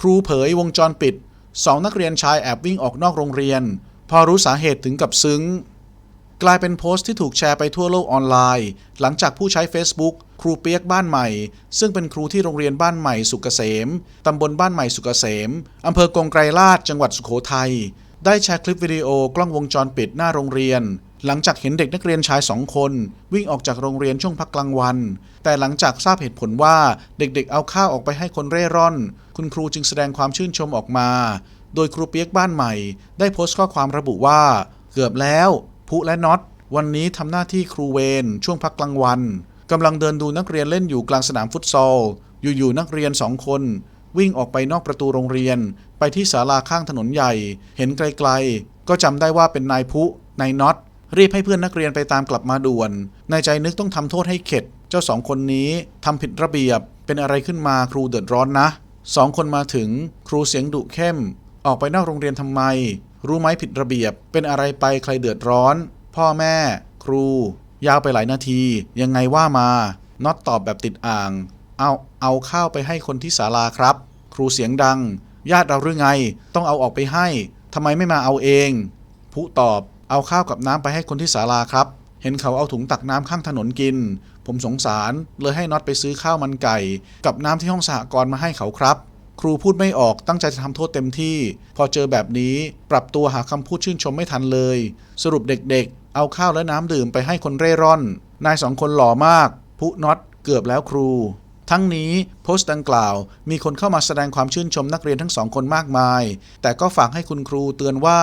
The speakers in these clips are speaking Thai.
ครูเผยวงจรปิดสองนักเรียนชายแอบวิ่งออกนอกโรงเรียน พอรู้สาเหตุถึงกับซึ้ง กลายเป็นโพสต์ที่ถูกแชร์ไปทั่วโลกออนไลน์ หลังจากผู้ใช้ Facebook ครูเปียกบ้านใหม่ ซึ่งเป็นครูที่โรงเรียนบ้านใหม่สุกเกษม ตำบลบ้านใหม่สุกเกษม อำเภอกงไกรลาดจังหวัดสุโขทัยได้แชร์คลิปวิดีโอกล้องวงจรปิดหน้าโรงเรียน หลังจากเห็นเด็กนักเรียนชายสองคน วิ่งออกจากโรงเรียนช่วงพักกลางวัน แต่หลังจากทราบเหตุผลว่าเด็กๆเอาข้าวออกไปให้คนเร่ร่อน คุณครูจึงแสดงความชื่นชมออกมา โดยครูเปียกบ้านใหม่ ได้โพสต์ข้อความระบุว่า เกือบแล้วพุและน็อตวันนี้ทำหน้าที่ครูเวรช่วงพักกลางวันกำลังเดินดูนักเรียนเล่นอยู่กลางสนามฟุตซอล อยู่ๆนักเรียนสองคน วิ่งออกไปนอกประตูโรงเรียน ไปที่ศาลาข้างถนนใหญ่ เห็นไกลๆ ก็จำได้ว่าเป็นนายพุนายน็อต รีบให้เพื่อนนักเรียนไปตามกลับมาด่วน ในใจนึกต้องทำโทษให้เข็ด เจ้าสองคนนี้ทำผิดระเบียบ เป็นอะไรขึ้นมาครูเดือดร้อนนะ สองคนมาถึงครูเสียงดุเข้ม ออกไปนอกโรงเรียนทำไม รู้ไหมผิดระเบียบ เป็นอะไรไปใครเดือดร้อน พ่อแม่ ครู ยาวไปหลายนาที ยังไงว่ามา น็อตตอบแบบติดอ่าง เอาเอาข้าวไปให้คนที่ศาลาครับ ครูเสียงดัง ญาติเราหรือไง ต้องเอาออกไปให้ทำไมไม่มาเอาเอง ผู้ตอบ เอาข้าวกับน้ำไปให้คนที่ศาลาครับ เห็นเขาเอาถุงตักน้ำข้างถนนกิน ผมสงสารเลยให้น็อตไปซื้อข้าวมันไก่ กับน้ำที่ห้องสหกรณ์มาให้เขาครับ ครูพูดไม่ออกตั้งใจจะทำโทษเต็มที่ พอเจอแบบนี้ปรับตัวหาคำพูดชื่นชมไม่ทันเลย สรุปเด็กๆ เอาข้าวและน้ำดื่มไปให้คนเร่ร่อน นายสองคนหล่อมาก ผู้น็อตเกือบแล้วครู ทั้งนี้โพสต์ดังกล่าว มีคนเข้ามาแสดงความชื่นชมนักเรียนทั้งสองคนมากมาย แต่ก็ฝากให้คุณครูเตือนว่า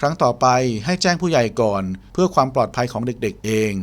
ครั้งต่อไปให้แจ้งผู้ใหญ่ก่อน เพื่อความปลอดภัยของเด็กๆเอง